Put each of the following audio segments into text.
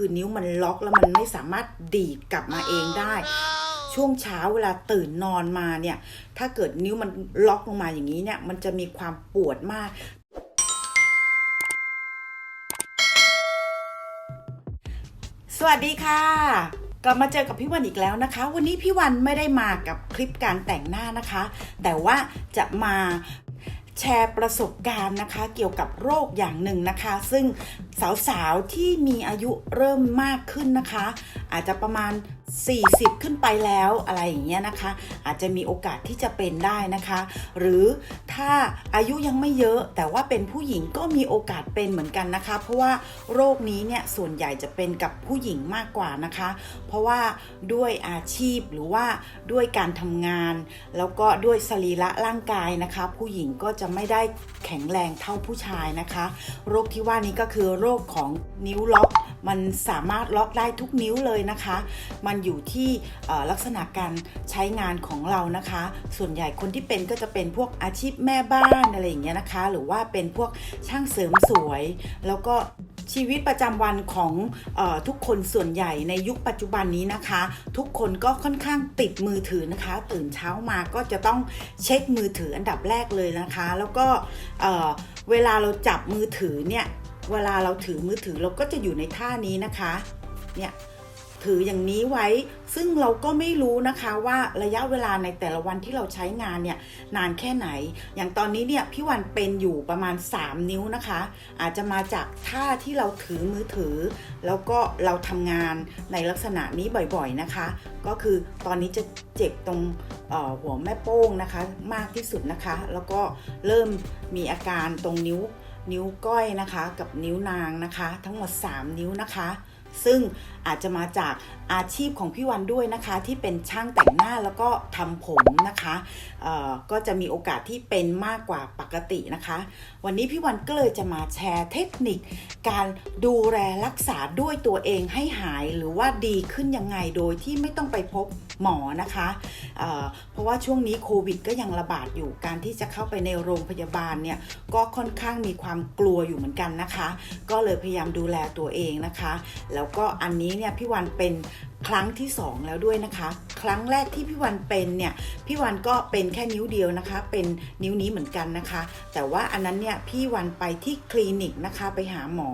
คือนิ้วมันล็อกแล้วมันไม่สามารถดีดกลับมาเองได้ ช่วงเช้าเวลาตื่นนอนมาเนี่ย ถ้าเกิดนิ้วมันล็อกลงมาอย่างนี้เนี่ย มันจะมีความปวดมากสวัสดีค่ะ กลับมาเจอกับพี่วันอีกแล้วนะคะ วันนี้พี่วันไม่ได้มากับคลิปการแต่งหน้านะคะ แต่ว่าจะมา แชร์ประสบการณ์นะคะ เกี่ยวกับโรคอย่างหนึ่งนะคะ ซึ่งสาวๆที่มีอายุเริ่มมากขึ้นนะคะ อาจจะประมาณ 40 ขึ้นไปแล้วอะไรอย่างเงี้ยนะคะ อาจจะมีโอกาสที่จะเป็นได้นะคะ หรือถ้าอายุยังไม่เยอะ แต่ว่าเป็นผู้หญิงก็มีโอกาสเป็นเหมือนกันนะคะ เพราะว่าโรคนี้เนี่ยส่วนใหญ่จะเป็นกับผู้หญิงมากกว่านะคะ เพราะว่าด้วยอาชีพหรือว่าด้วยการทำงาน แล้วก็ด้วยสรีระร่างกายนะคะ ผู้หญิงก็จะไม่ได้แข็งแรงเท่าผู้ชายนะคะ โรคที่ว่านี้ก็คือโรคของนิ้วล็อก มันสามารถล็อกได้ทุกนิ้วเลยนะคะ มันอยู่ที่ลักษณะการใช้งานของเรานะคะ ส่วนใหญ่คนที่เป็นก็จะเป็นพวกอาชีพแม่บ้านอะไรอย่างเงี้ยนะคะ หรือว่าเป็นพวกช่างเสริมสวย แล้วก็ชีวิตประจำวันของออทุกคนส่วนใหญ่ในยุคปัจจุบันนี้นะคะ ทุกคนก็ค่อนข้างติดมือถือนะคะ ตื่นเช้ามาก็จะต้องเช็คมือถืออันดับแรกเลยนะคะ แล้วก็เวลาเราจับมือถือเนี่ย เวลาเราถือมือถือเราก็จะอยู่ในท่านี้นะคะ เนี่ยถืออย่างนี้ไว้ ซึ่งเราก็ไม่รู้นะคะว่าระยะเวลาในแต่ละวันที่เราใช้งานเนี่ยนานแค่ไหน อย่างตอนนี้เนี่ยพี่วันเป็นอยู่ประมาณ 3 นิ้วนะคะ อาจจะมาจากท่าที่เราถือมือถือ แล้วก็เราทำงานในลักษณะนี้บ่อยๆนะคะ ก็คือตอนนี้จะเจ็บตรงหัวแม่โป้งนะคะ มากที่สุดนะคะ แล้วก็เริ่มมีอาการตรงนิ้ว นิ้วก้อยนะคะ กับนิ้วนางนะคะ ทั้งหมด 3 นิ้วนะคะ ซึ่งอาจจะมาจาก อาชีพของพี่วันด้วยนะคะ ที่เป็นช่างแต่งหน้าแล้วก็ทำผมนะคะก็จะมีโอกาสที่เป็นมากกว่าปกตินะคะ วันนี้พี่วันก็เลยจะมาแชร์เทคนิค การดูแลรักษาด้วยตัวเองให้หายหรือว่าดีขึ้นยังไงโดยที่ไม่ต้องไปพบหมอนะคะเเพราะว่าช่วงนี้โควิดก็ยังระบาดอยู่การที่จะเข้าไปในโรงพยาบาลเนี่ยก็ค่อนข้างมีความกลัวอยู่เหมือนกันนะคะ ก็เลยพยายามดูแลตัวเองนะคะ แล้วก็อันนี้เนี่ยพี่วันเป็น ครั้งที่ 2 แล้วด้วยนะคะ ครั้งแรกที่พี่วันเป็นเนี่ยพี่วันก็เป็นแค่นิ้วเดียวนะคะ เป็นนิ้วนี้เหมือนกันนะคะ แต่ว่าอันนั้นเนี่ยพี่วันไปที่คลินิกนะคะไปหาหมอ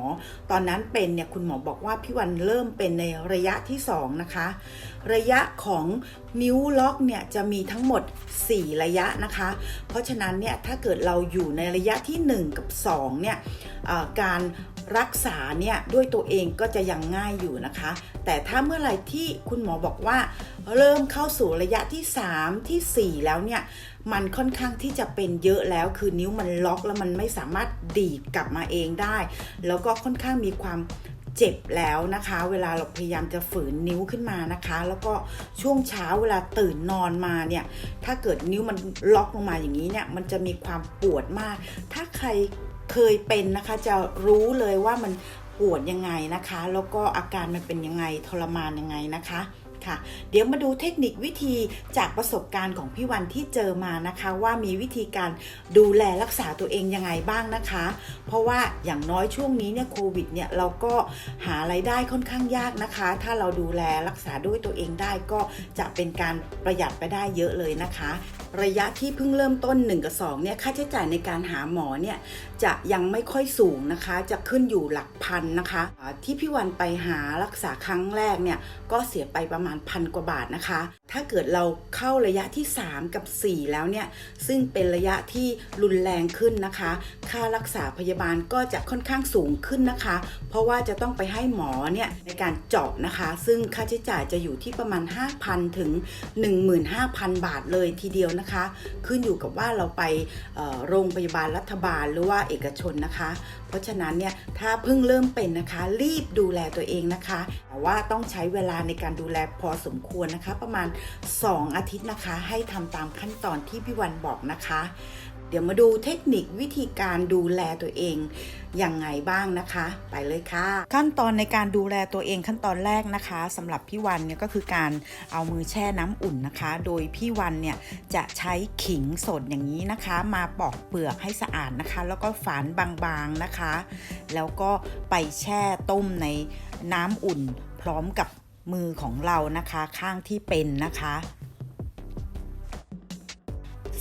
ตอนนั้นเป็นเนี่ยคุณหมอบอกว่าพี่วันเริ่มเป็นในระยะที่ 2 นะคะ ระยะของนิ้วล็อกเนี่ยจะมีทั้งหมด 4 ระยะนะคะ เพราะฉะนั้นเนี่ยถ้าเกิดเราอยู่ในระยะที่ 1 กับ2เนี่ยการ รักษาเนี่ยด้วยตัวเองก็จะยังง่ายอยู่นะคะ แต่ถ้าเมื่อไหร่ที่คุณหมอบอกว่า เริ่มเข้าสู่ระยะที่ 3 ที่ 4 แล้วเนี่ยมันค่อนข้างที่จะเป็นเยอะแล้วคือนิ้วมันล็อกแล้วมันไม่สามารถดีดกลับมาเองได้ แล้วก็ค่อนข้างมีความเจ็บแล้วนะคะ เวลาเราพยายามจะฝืนนิ้วขึ้นมานะคะ แล้วก็ช่วงเช้าเวลาตื่นนอนมาเนี่ย ถ้าเกิดนิ้วมันล็อกลงมาอย่างนี้เนี่ย มันจะมีความปวดมาก ถ้าใคร เคยเป็นนะคะจะรู้เลยว่ามันปวดยังไงนะคะ แล้วก็อาการมันเป็นยังไงทรมานยังไงนะคะ ค่ะ เดี๋ยวมาดูเทคนิควิธีจากประสบการณ์ของพี่วันที่เจอมานะคะ ว่ามีวิธีการดูแลรักษาตัวเองยังไงบ้างนะคะ เพราะว่าอย่างน้อยช่วงนี้เนี่ยโควิดเนี่ยเราก็หาไรายได้ค่อนข้างยากนะคะ ถ้าเราดูแลรักษาด้วยตัวเองได้ก็จะเป็นการประหยัดไปได้เยอะเลยนะคะ ระยะที่เพิ่งเริ่มต้น 1 กับ 2 เนี่ยค่าใช้จ่ายในการหาหมอเนี่ยจะยังไม่ค่อยสูงนะคะ จะขึ้นอยู่หลักพันนะคะ ที่พี่วันไปหารักษาครั้งแรกเนี่ยก็เสียไปประมาณพันกว่าบาทนะคะถ้าเกิดเราเข้าระยะที่ 3 กับ 4 แล้วเนี่ย ซึ่งเป็นระยะที่รุนแรงขึ้นนะคะ ค่ารักษาพยาบาลก็จะค่อนข้างสูงขึ้นนะคะ เพราะว่าจะต้องไปให้หมอเนี่ยในการเจาะนะคะ ซึ่งค่าใช้จ่ายจะอยู่ที่ประมาณ 5,000 ถึง 15,000 บาทเลยทีเดียวนะคะ ขึ้นอยู่กับว่าเราไปโรงพยาบาลรัฐบาลหรือว่าเอกชนนะคะ เพราะฉะนั้นเนี่ยถ้าเพิ่งเริ่มเป็นนะคะ รีบดูแลตัวเองนะคะแต่ว่าต้องใช้เวลาในการดูแลพอสมควรนะคะประมาณ2 อาทิตย์นะคะ ให้ทำตามขั้นตอนที่พี่วันบอกนะคะ เดี๋ยวมาดูเทคนิควิธีการดูแลตัวเองยังไงบ้างนะคะ ไปเลยค่ะ ขั้นตอนในการดูแลตัวเองขั้นตอนแรกนะคะสำหรับพี่วันเนี่ยก็คือการเอามือแช่น้ำอุ่นนะคะ โดยพี่วันเนี่ยจะใช้ขิงสดอย่างนี้นะคะ มาปอกเปลือกให้สะอาดนะคะ แล้วก็ฝานบางๆนะคะ แล้วก็ไปแช่ต้มในน้ำอุ่นพร้อมกับ มือของเรานะคะข้างที่เป็นนะคะ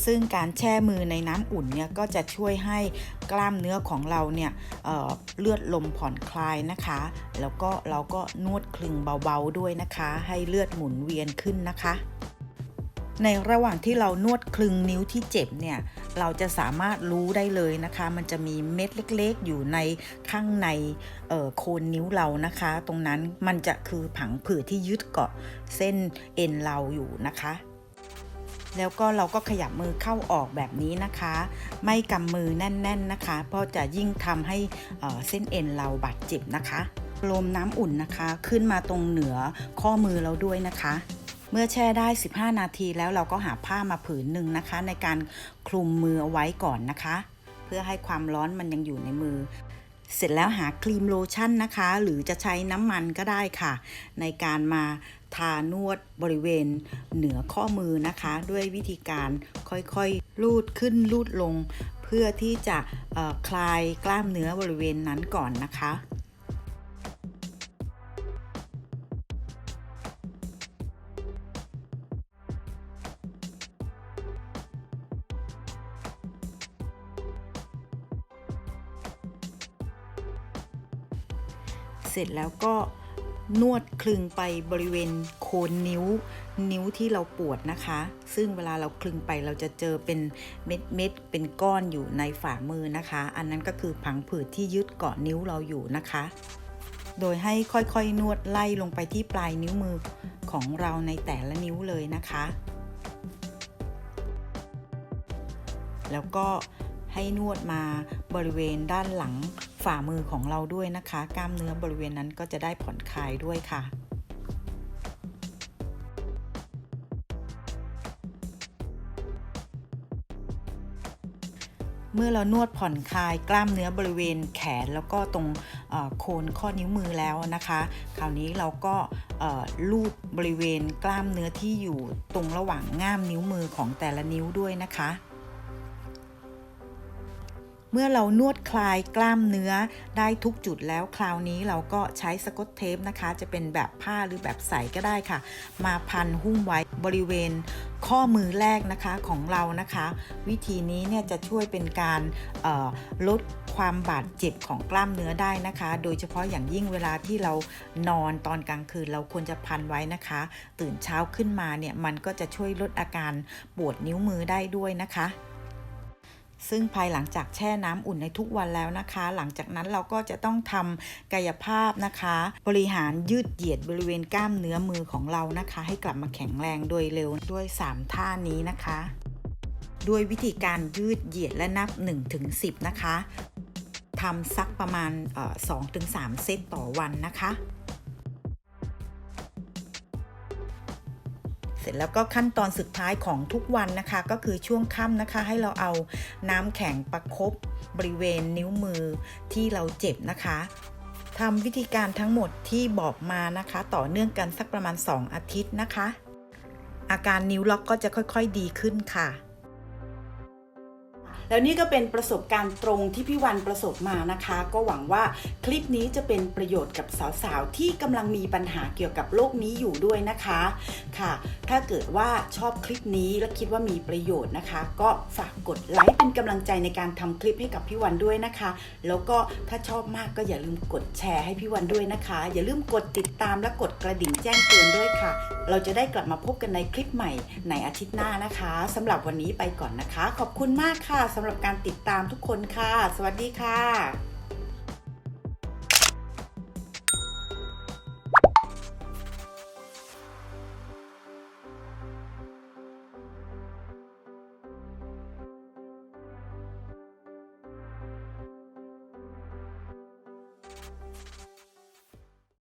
ซึ่งการแช่มือในน้ำอุ่นเนี่ยก็จะช่วยให้กล้ามเนื้อของเราเนี่ยเเลือดลมผ่อนคลายนะคะ แล้วก็เราก็นวดคลึงเบาๆด้วยนะคะ ให้เลือดหมุนเวียนขึ้นนะคะ ในระหว่างที่เรานวดคลึงนิ้วที่เจ็บเนี่ย เราจะสามารถรู้ได้เลยนะคะ มันจะมีเม็ดเล็กๆ อยู่ในข้างในโคนนิ้วเรานะคะ ตรงนั้นมันจะคือผังผืดที่ยึดเกาะเส้นเอ็นเราอยู่นะคะแล้วก็เราก็ขยับมือเข้าออกแบบนี้นะคะ ไม่กำมือแน่น ๆนะคะ เพราะจะยิ่งทำให้เเส้นเอ็นเราบาดเจ็บนะคะลมน้ำอุ่นนะคะ ขึ้นมาตรงเหนือข้อมือเราด้วยนะคะ เมื่อแช่ได้ 15 นาทีแล้วเราก็หาผ้ามาผืนหนึ่งนะคะ ในการคลุมมือเอาไว้ก่อนนะคะ เพื่อให้ความร้อนมันยังอยู่ในมือ เสร็จแล้วหาครีมโลชั่นนะคะ หรือจะใช้น้ำมันก็ได้ค่ะ ในการมาทานวดบริเวณเหนือข้อมือนะคะ ด้วยวิธีการค่อยๆลูดขึ้นลูดลง เพื่อที่จะคลายกล้ามเนื้อบริเวณนั้นก่อนนะคะ เสร็จแล้วก็นวดคลึงไปบริเวณโคนนิ้ว นิ้วที่เราปวดนะคะ ซึ่งเวลาเราคลึงไปเราจะเจอเป็นเม็ดเม็ดเป็นก้อนอยู่ในฝ่ามือนะคะ อันนั้นก็คือผังผืดที่ยึดเกาะนิ้วเราอยู่นะคะ โดยให้ค่อยๆนวดไล่ลงไปที่ปลายนิ้วมือของเราในแต่ละนิ้วเลยนะคะ แล้วก็ให้นวดมา บริเวณด้านหลังฝ่ามือของเราด้วยนะคะ กล้ามเนื้อบริเวณนั้นก็จะได้ผ่อนคลายด้วยค่ะเมื่อเรานวดผ่อนคลายกล้ามเนื้อบริเวณแขนแล้วก็ตรงโคนข้อนิ้วมือแล้วนะคะ คราวนี้เราก็ลูบบริเวณกล้ามเนื้อที่อยู่ตรงระหว่างง่ามนิ้วมือของแต่ละนิ้วด้วยนะคะ เมื่อเรานวดคลายกล้ามเนื้อได้ทุกจุดแล้วคราวนี้เราก็ใช้สกอตเทปนะคะ จะเป็นแบบผ้าหรือแบบใสก็ได้ค่ะ มาพันหุ้มไว้บริเวณข้อมือแรกนะคะของเรานะคะ วิธีนี้เนี่ยจะช่วยเป็นการลดความบาดเจ็บของกล้ามเนื้อได้นะคะ โดยเฉพาะอย่างยิ่งเวลาที่เรานอนตอนกลางคืนเราควรจะพันไว้นะคะ ตื่นเช้าขึ้นมาเนี่ยมันก็จะช่วยลดอาการปวดนิ้วมือได้ด้วยนะคะ ซึ่งภายหลังจากแช่น้ำอุ่นในทุกวันแล้วนะคะ หลังจากนั้นเราก็จะต้องทำกายภาพนะคะ บริหารยืดเหยียดบริเวณกล้ามเนื้อมือของเรานะคะ ให้กลับมาแข็งแรงโดยเร็วด้วย 3 ท่านี้นะคะ ด้วยวิธีการยืดเหยียดและนับ 1-10 นะคะทำสักประมาณเอ่อ2-3 เซตต่อวันนะคะ เสร็จแล้วก็ขั้นตอนสุดท้ายของทุกวันนะคะ ก็คือช่วงค่ำนะคะ ให้เราเอาน้ำแข็งประคบบริเวณนิ้วมือที่เราเจ็บนะคะทำวิธีการทั้งหมดที่บอกมานะคะ ต่อเนื่องกันสักประมาณ 2 อาทิตย์นะคะ อาการนิ้วล็อกก็จะค่อยๆดีขึ้นค่ะ แล้วนี่ก็เป็นประสบการณ์ตรงที่พี่วันประสบมานะคะ ก็หวังว่าคลิปนี้จะเป็นประโยชน์กับสาวๆ ที่กำลังมีปัญหาเกี่ยวกับโรคนี้อยู่ด้วยนะคะค่ะ ถ้าเกิดว่าชอบคลิปนี้และคิดว่ามีประโยชน์นะคะ ก็ฝากกดไลค์เป็นกำลังใจในการทำคลิปให้กับพี่วันด้วยนะคะ แล้วก็ถ้าชอบมากก็อย่าลืมกดแชร์ให้พี่วันด้วยนะคะ อย่าลืมกดติดตามและกดกระดิ่งแจ้งเตือนด้วยค่ะ เราจะได้กลับมาพบกันในคลิปใหม่ในอาทิตย์หน้านะคะสำหรับวันนี้ไปก่อนนะคะ ขอบคุณมากค่ะสำหรับการติดตามทุกคนค่ะ สวัสดีค่ะ